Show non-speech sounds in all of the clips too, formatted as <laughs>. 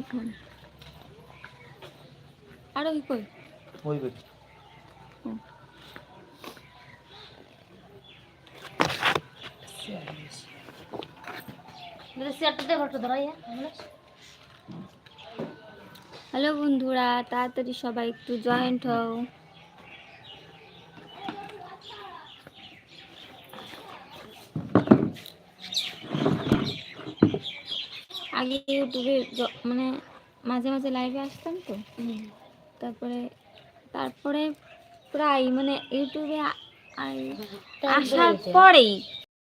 Phone আরও কি কই? ওই ওই হ্যালো বন্ধুরা তাড়াতাড়ি সবাই একটু জয়েন্ট হও। আগে ইউটিউবে মানে মাঝে মাঝে লাইভে আসতাম তো। তারপরে তারপরে প্রায় মানে ইউটিউবে আসার পরেই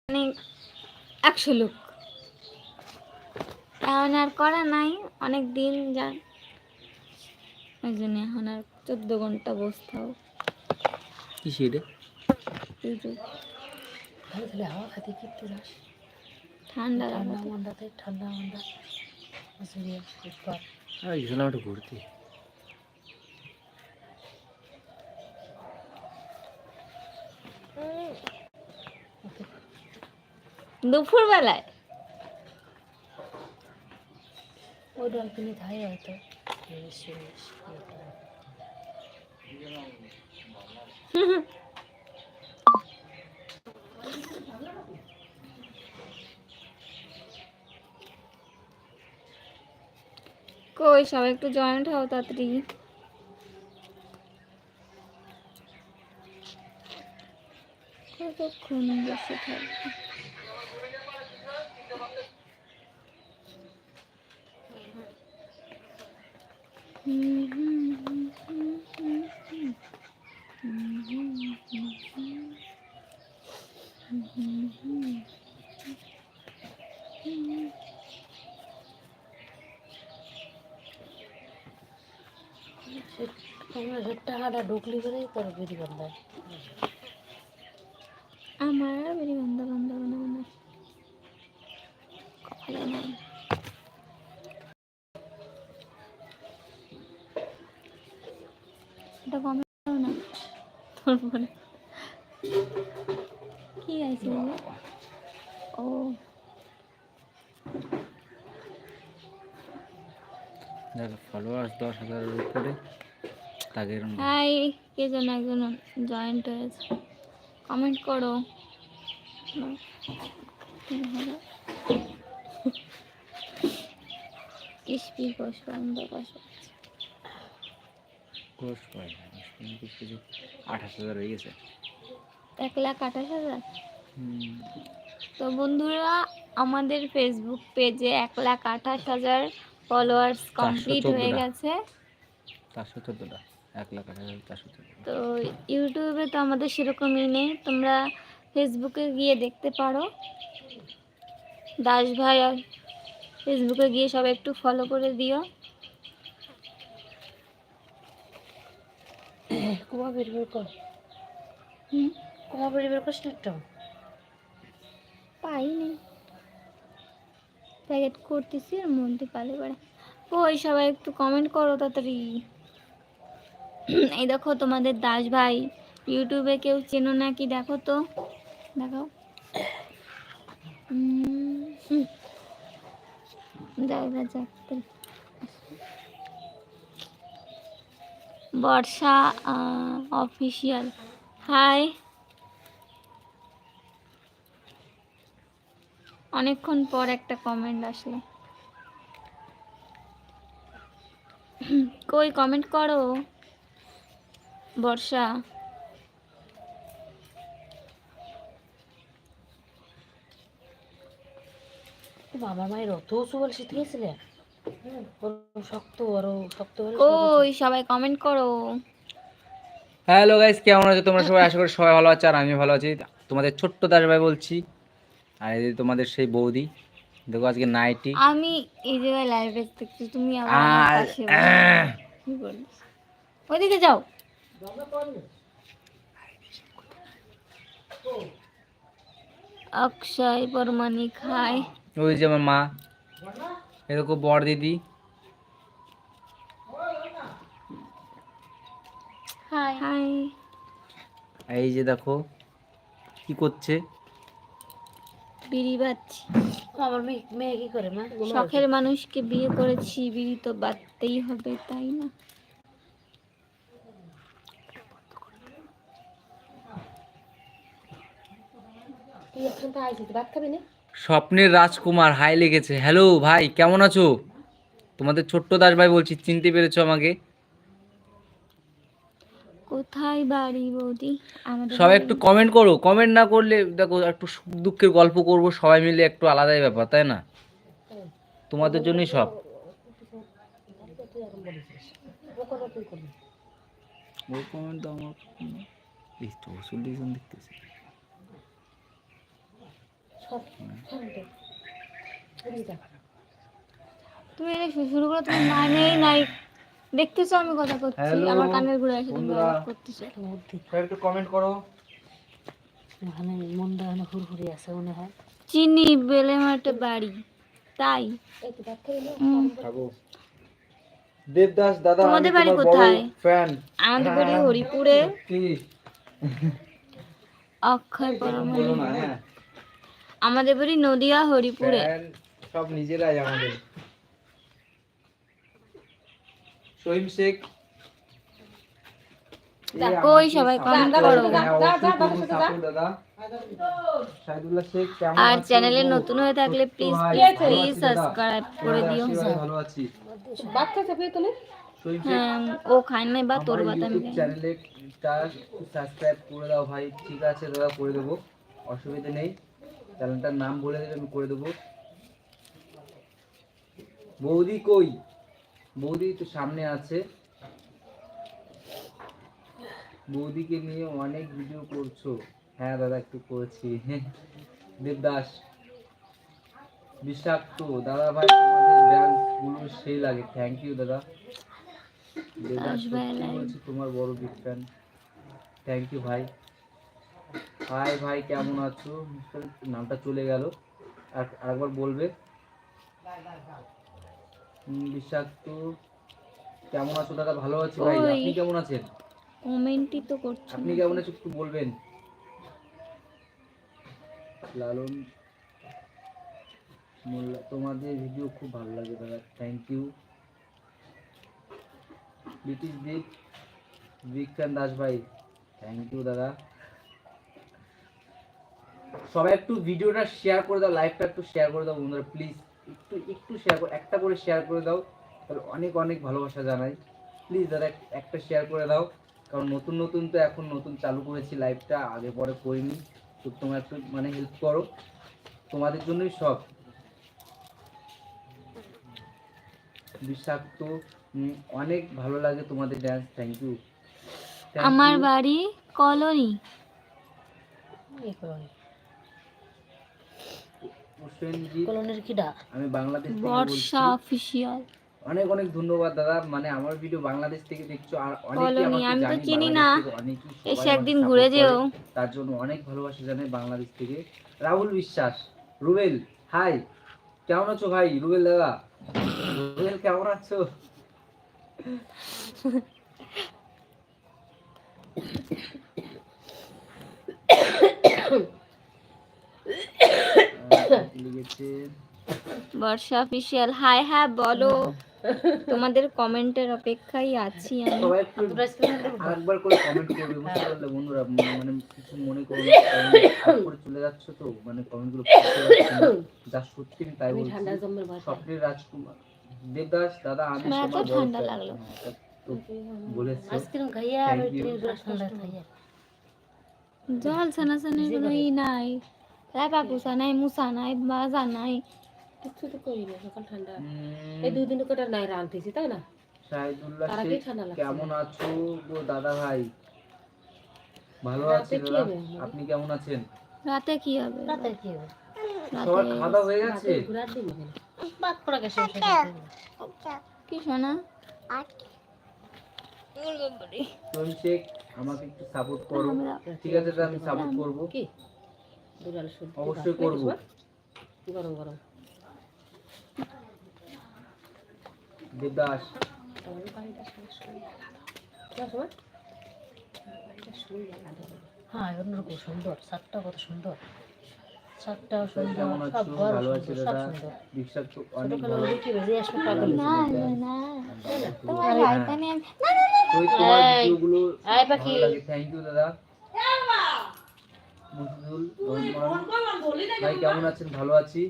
মানে একশো লোক। এখন আর করা নাই অনেক দিন যান ওই জন্য এখন আর চোদ্দ ঘণ্টা বসতে হবে কি সেটা ইউটিউব। তাহলে তাহলে হাওয়া খাতে কি রাস ঠান্ডা ঠান্ডা মান্ডাতে ঠান্ডা মান্ডা গেছিলাম একটু ঘুরতে। দুপুর বেলায় ওই ডলফিনে থাকে হয়তো। বেশি <laughs> কই সবাই একটু জয়েন্ট হও তাড়াতাড়ি। কতক্ষণ বসে থাকবে? তোমরা সে ঢুকলি করে তোর বেরি বান্ধায় আমার আর বেরি বন্ধ বন্ধ বন্ধ বন্ধ। কপালে নাই। এটা কমে না? তারপরে কি আছে? ও? ফলোয়ার্স দশ হাজারের উপরে। এরকম হাই কে যেন একজন জয়েন্ট হয়েছে। কমেন্ট করো। আঠাশ হাজার হয়ে গেছে। এক লাখ আঠাশ হাজার? তো বন্ধুরা আমাদের ফেসবুক পেজে এক লাখ আঠাশ হাজার ফলোয়ার্স কমপ্লিট হয়ে গেছে। চারশো চোদ্দোটা। তো ইউটিউবে তো আমাদের সেরকমই নেই। তোমরা ফেসবুকে গিয়ে দেখতে পারো। দাস ভাই আর ফেসবুকে গিয়ে সবাই একটু ফলো করে দিও। কুমা বের বের কর হুম? কুমা বের বের করছ না একটা পাইনি। প্যাকেট করতেছি আর মধ্যে পালে বেড়া ওই সবাই একটু কমেন্ট করো তাড়াতাড়ি। এই দেখো তোমাদের দাস ভাই, ইউটিউবে কেউ চেনো নাকি দেখো তো? দেখো। বর্ষা অফিসিয়াল হাই অনেকক্ষণ পর একটা কমেন্ট আসলো। কই কমেন্ট করো? বর্ষা। বাবা মায়ের অত উঁচু বলে শিখতে গেছিলে শক্ত আরও শক্ত কই সবাই কমেন্ট করো। হ্যালো গাইস কেমন আছো? তোমরা সবাই? আশা করি সবাই ভালো আছো আর আমি ভালো আছি। তোমাদের ছোট্ট দাস ভাই বলছি আর এই যে তোমাদের সেই বৌদি। দেখো আজকে নাইটি আমি এই জায়গায় লাইভে দেখছি তুমি আমার পাশে ওইদিকে যাও। অক্ষয় পরমানি খায় ওই যে আমার মা। এরকম বড় দিদি। হাই। হাই। এই যে দেখো কি করছে? বিড়ি বাচ্ছি। আমার মেয়ে মেয়ে কি করে মা? শখের মানুষকে বিয়ে করেছি বিড়ি তো বাঁধতেই হবে তাই না তুই এখন তো আইছিস ভাত খাবি না স্বপ্নের রাজকুমার হাই লেগেছে। হ্যালো ভাই কেমন আছো? তোমাদের ছোট্ট দাস ভাই বলছি চিনতে পেরেছ আমাকে? কোথায় বাড়ি বৌদি? সবাই একটু কমেন্ট করো। কমেন্ট না করলে দেখো একটু সুখ দুঃখের গল্প করব সবাই মিলে একটু আলাদাই ব্যাপার তাই না? তোমাদের জন্যই সব। কমেন্ট তো আমার দেখতেছি সব খান তো এদিকে যা। তুমি শুরু করো তুমি মানেই নাই। দেখতেছো আমি কথা করছি আমার কানের ঘুরে এসে তুমি করতেছো একটু কমেন্ট করো। ওখানে মনটা ওখানে হুড়হুড়ি আছে মনে হয়। চিনি বেলে মাঠে বাড়ি তাই। দেবদাস দাদা তোমাদের বাড়ি কোথায়? ফ্যান আমাদের বাড়ি হরিপুরে। কি? অক্ষয় পরম বলো না হ্যাঁ। আমাদের বাড়ি নদিয়া হরিপুরে। সব নিজেরাই আমাদের। সহিম শেখ কই সবাই comment করো। দাদা। সাইদুল্লাহ শেখ কেমন আর চ্যানেলে নতুন হয়ে থাকলে প্লিজ প্লিজ। সাবস্ক্রাইব করে দিও ভালো আছি। খাইতে তুমি? হ্যাঁ ও খায় নাই বা তোর আমি চ্যানেলে সাবস্ক্রাইব করে দাও ভাই। ঠিক আছে দাদা করে দেবো। অসুবিধা নেই। চ্যানেলটার নাম বলে দেবে আমি করে দেবো। বৌদি কই? বৌদি তো সামনে আছে। বৌদিকে নিয়ে অনেক ভিডিও করছ। হ্যাঁ দাদা একটু করেছি। <laughs> দেবদাস বিষাক্ত। দাদা ভাই তোমাদের ডান্সগুলো সেই লাগে। থ্যাংক ইউ দাদা। দেবদাস তোমার বড় বিগ ফ্যান থ্যাংক ইউ ভাই। হাই ভাই কেমন আছো? নামটা চলে গেল। আর আরেকবার বলবে? বিষাক্ত। কেমন আছো দাদা? ভালো আছি ভাই? আপনি কেমন আছেন? কমেন্টই তো করছ আপনি কেমন আছেন একটু বলবেন? লালন মোল্লা তোমাদের ভিডিও খুব ভালো লাগে দাদা। থ্যাংক ইউ ব্রিটিশ দ্বীপ ফ্যান দাস ভাই থ্যাংক ইউ দাদা। সবাই একটু ভিডিওটা শেয়ার করে দাও লাইভটা একটু শেয়ার করে দাও বন্ধুরা প্লিজ একটু একটু শেয়ার করে একটা করে শেয়ার করে দাও তাহলে অনেক অনেক ভালোবাসা জানাই। প্লিজ দাদা একটা শেয়ার করে দাও কারণ নতুন নতুন তো এখন নতুন চালু করেছি লাইভটা আগে পরে করিনি। তো তোমরা একটু মানে হেল্প করো। তোমাদের জন্যই সব। বিষাক্ত অনেক ভালো লাগে তোমাদের ড্যান্স থ্যাংক ইউ আমার বাড়ি কলোনি। হোসেনজি কলোনের কিডা আমি বাংলাদেশ বর্ষা অফিসিয়াল অনেক অনেক ধন্যবাদ দাদা। মানে আমার ভিডিও বাংলাদেশ থেকে দেখছ আর আমি তো চিনি না। এসে একদিন ঘুরে যেও। তার জন্য অনেক ভালোবাসা জানাই বাংলাদেশ থেকে। রাহুল বিশ্বাস রুবেল হাই কেমন আছো ভাই? রুবেল দাদা রুবেল কেমন আছো? <coughs> <coughs> লিখেছে। বর্ষা অফিসিয়াল। হাই হ্যাঁ বলো। <laughs> তোমাদের কমেন্টের অপেক্ষায় আছি আমি। আরেকবার করে কমেন্ট করবে বুঝতে পারলে বন্ধুরা মানে কিছু মনে করো না, করে চলে যাচ্ছ তো মানে। যা সত্যি আমি তাই বলছি। স্বপ্নের রাজকুমার। দেবদাস দাদা আমি এত ঠান্ডা লাগল। হ্যাঁ, তা তো বলেছ। আইসক্রিম খাইয়া আর Thank you. একটু ঠান্ডা খাইয়া জল সানাসানির কোনো ই নাই। রাপা পুষা নাই মুসা নাই মাজা নাই। কিচ্ছু তো করি না সকাল ঠান্ডা। এই দুই দিন করে নাই রাঁধতেছি তাই না? শাহিদুল্লাহ শেখ কেমন আছো গো দাদা ভাই? ভালো আছি দাদা? আপনি কেমন আছেন? রাতে কি হবে? রাতে কি হবে? সবার খাওয়া হয়ে গেছে? ঘুরার দিন হবে। বাদ পড়া গেছে কি শোনা শেখ আমাকে একটু সাপোর্ট করো। ঠিক আছে আমি সাপোর্ট করব। কি দুরাল অবশ্যই করব। গরম গরম। বাড়িটা হ্যাঁ অন্যরকম সুন্দর। সাতটা কত সুন্দর। শাকটাও সুন্দর। সব আছো? বড় ভালো আছি সুন্দর, সব সুন্দর। বিশ্বাস তো ছোট অনেক কালো ভালো কি বেজে আসবে পাগল না না না। তোমার। লাইফ না না না এই, পাখি। থ্যাংক ইউ দাদা। মসজিদুল রহমান ভাই কেমন আছেন? ভালো আছি।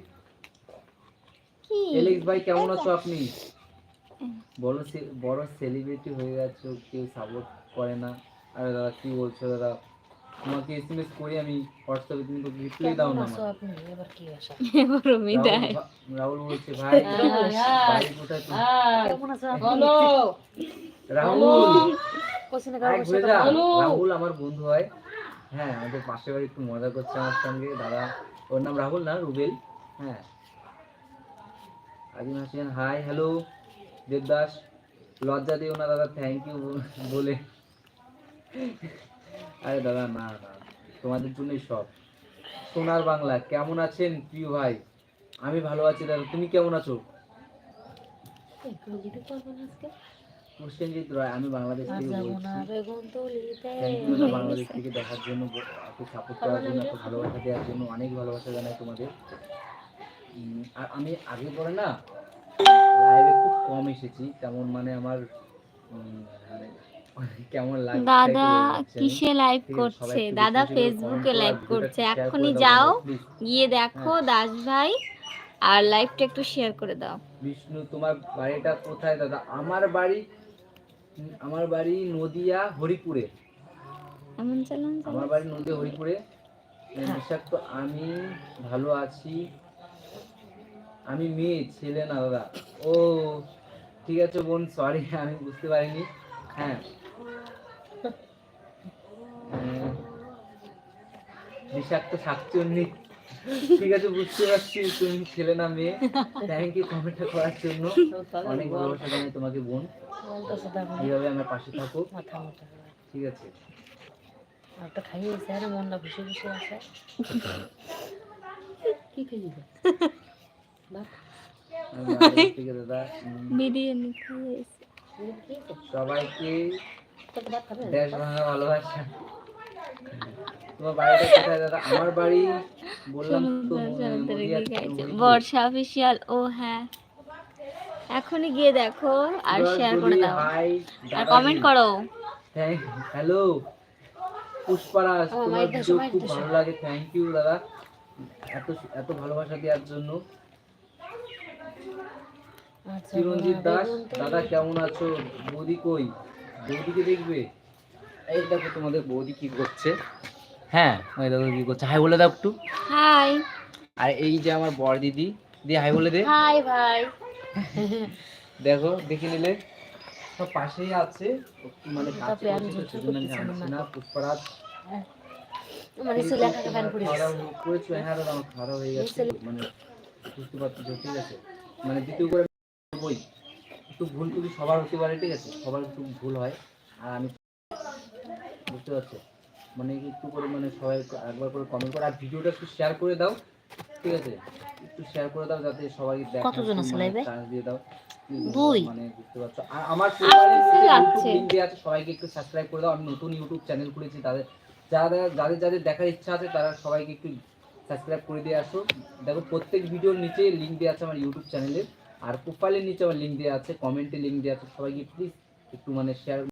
এলেক্স ভাই কেমন আছো আপনি? বড় বড় সেলিব্রিটি হয়ে গেছো কেউ সাপোর্ট করে না। আরে দাদা কি বলছো দাদা? তোমাকে এসএমএস করি আমি হোয়াটসঅ্যাপে তুমি তো রিপ্লাই দাও না আপনি? এবার কি রমি রাহুল রাহুল বলছে ভাই বাড়ি কোথায় তুমি? কেমন আছো বলো। রাহুল। কারও বলো। রাহুল আমার বন্ধু হয়। হ্যাঁ আমাদের পাশের বাড়ি একটু মজা করছে আমার সঙ্গে। দাদা, ওর নাম রাহুল না, রুবেল? হ্যাঁ। Azim Hasin hi hello Debdas. লজ্জা দিও না, দাদা থ্যাংক ইউ বলে। আরে দাদা, না না, তোমাদের জন্যই সব। সোনার বাংলা, কেমন আছেন প্রিয় ভাই? আমি ভালো আছি, দাদা, তুমি কেমন আছো? রয় আমি বাংলাদেশ থেকে বলছি বাংলাদেশ থেকে দেখার জন্য এত সাপোর্ট করার জন্য এত ভালোবাসা দেওয়ার জন্য অনেক ভালোবাসা জানাই তোমাদের। আর আমি আগে পরে না লাইভে খুব কম এসেছি তেমন মানে আমার মানে কেমন লাগে দাদা কিসে লাইভ করছে? দাদা ফেসবুকে লাইভ করছে। এখনই যাও গিয়ে দেখো দাস ভাই আর লাইভটা একটু শেয়ার করে দাও। বিষ্ণু তোমার বাড়িটা কোথায় দাদা? আমার বাড়ি আমার বাড়ি নদিয়া হরিপুরে। আমার বাড়ি নদী হরিপুরে। বিষাক্ত আমি ভালো আছি। আমি মেয়ে ছেলে না দাদা। ও ঠিক আছে বোন সরি আমি বুঝতে পারিনি। হ্যাঁ। বিষাক্ত শাকচুন্নি ঠিক আছে বুঝতে পারছি তুমি ছেলে না মেয়ে। থ্যাংক ইউ কমেন্টটা করার জন্য। অনেক ভালোবাসা জানাই তোমাকে বোন। এইভাবে আমার পাশে থাকো মাথা মোটা ঠিক আছে। একটা খাইয়ে স্যার মনটা খুশি খুশি আছে। কি খাইয়ে আমি বাংলাদেশ <laughs> থেকে দাদা উম, বিরিয়ানি খাইয়েছে সবাইকে তো ভাত খাবে? দেশ ভাঙা ভালোবাসা। তোমার বাড়িটা কোথায় দাদা? আমার বাড়ি বললাম তো বর্ষা অফিসিয়াল ও হ্যাঁ। এখনই গিয়ে দেখো আর শেয়ার করে দাও। আর কমেন্ট করো। হ্যালো পুষ্পারাজ তোমার ভিডিও খুব ভালো লাগে। থ্যাংক ইউ দাদা। এত এত ভালোবাসা দেওয়ার জন্য। আচ্ছা চিরঞ্জিত দাস দাদা কেমন আছো? বৌদি কই? বৌদিকে দেখবে? এই দেখো তোমাদের বৌদি কি করছে। হ্যাঁ ওই দেখো কি করছে। হাই বলে দাও একটু। হাই আর এই যে আমার বর দিদি দি হাই বলে দে। হাই ভাই। <laughs> দেখো দেখে নিলে। সব পাশেই আছে। মানে কাছে না। না মানে সে ফ্যান পড়ে করেছ হ্যাঁ দাদা আমার খাওয়া হয়ে গেছে। মানে বুঝতে পারছ ঠিক আছে মানে দ্বিতীয় করে বই। একটু ভুল টুকি সবার হতে পারে ঠিক আছে? সবার একটু ভুল হয়। আর আমি বুঝতে পারছ? মানে একটু করে মানে সবাই একবার করে কমেন্ট করে। আর ভিডিওটা একটু শেয়ার করে দাও। ঠিক আছে? একটু শেয়ার করে দাও যাতে সবাই দেখে কতজন আছে এ? চান্স দিয়ে দাও। দুই। মানে বুঝতে পারছ? আর আমার দেওয়া আছে। সবাইকে একটু সাবস্ক্রাইব করে দাও। আমি নতুন ইউটিউব চ্যানেল খুলেছি তাদের যারা যাদের যাদের দেখার ইচ্ছা আছে তারা সবাইকে একটু সাবস্ক্রাইব করে দিয়ে আসো। দেখো প্রত্যেক ভিডিওর নিচে লিঙ্ক দেওয়া আছে আমার ইউটিউব চ্যানেলের আর প্রোফাইলের নিচে আমার লিঙ্ক দেওয়া আছে কমেন্টে লিঙ্ক দেওয়া আছে সবাইকে প্লিজ একটু মানে শেয়ার